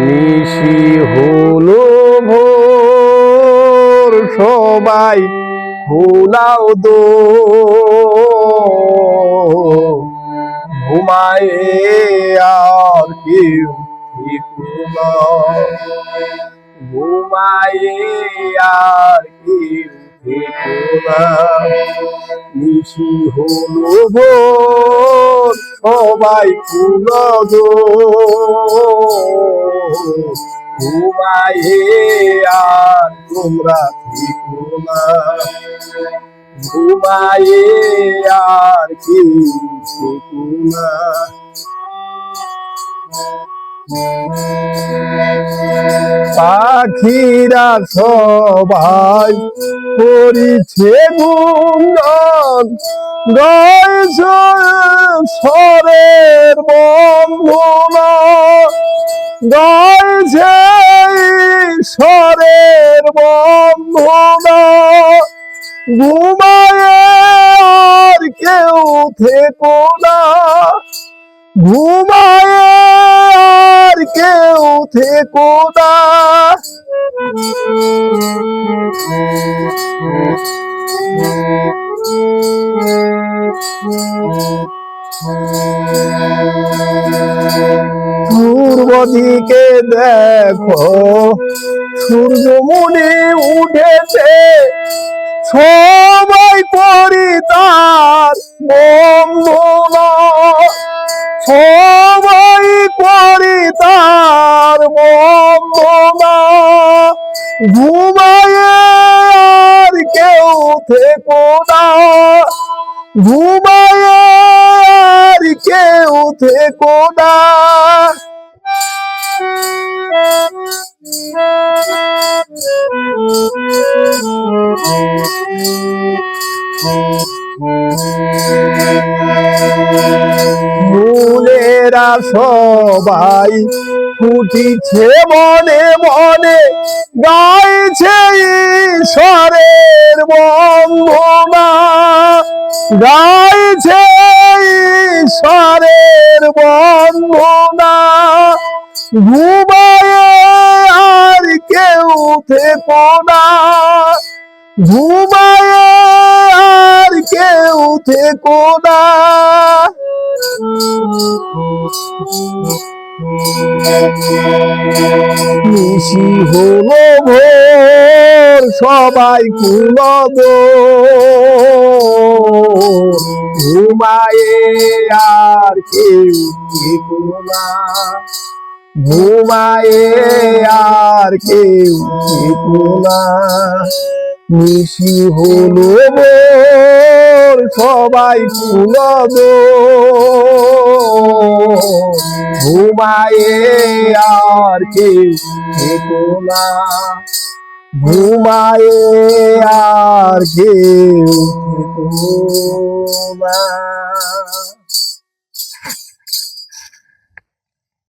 নিশি হলো ভোর সবাই ভোলাও দো ঘুমায় আর কেউ ঘুমায় আর নিশি হলো ভোর সবাই কুলদ ঘুমায়ে আর তোমরা থেকো না ঘুমায়ে আর কেউ থেকো না পাখিরা সবাই করিছে গুঞ্জন। গাইছে স্বরের বন্ধনা। গাইছে স্বরের বন্ধনা। ঘুমায় আর কেউ থেকো না। ঘুমায় থেকো না। পূর্ব দিকে দেখো সূর্যমুনি উঠেছে। সবাই করি তার বন্ধনা। সবাই করি তার ঘুমায় আর কেউ থেকো না। ঘুমায় আর কেউ থেকো না। সবাই ফুটিছে মনে মনে, গাইছে ঈশ্বরের বন্ধনা। গাইছে ঈশ্বরের বন্ধনা। ঘুমায় আর কেউ থেকো না। আর কেউ থেকো নিশি হলো ভোর, সবাই কুলদ ঘুমায়ে আর কেউ না। ঘুমায়ে আর কেউ না। নিশি হলো ভোর সবাই কুলদ ঘুমায়ে আর কেউ থেকো না। ঘুমায়ে আর কেউ থেকো না।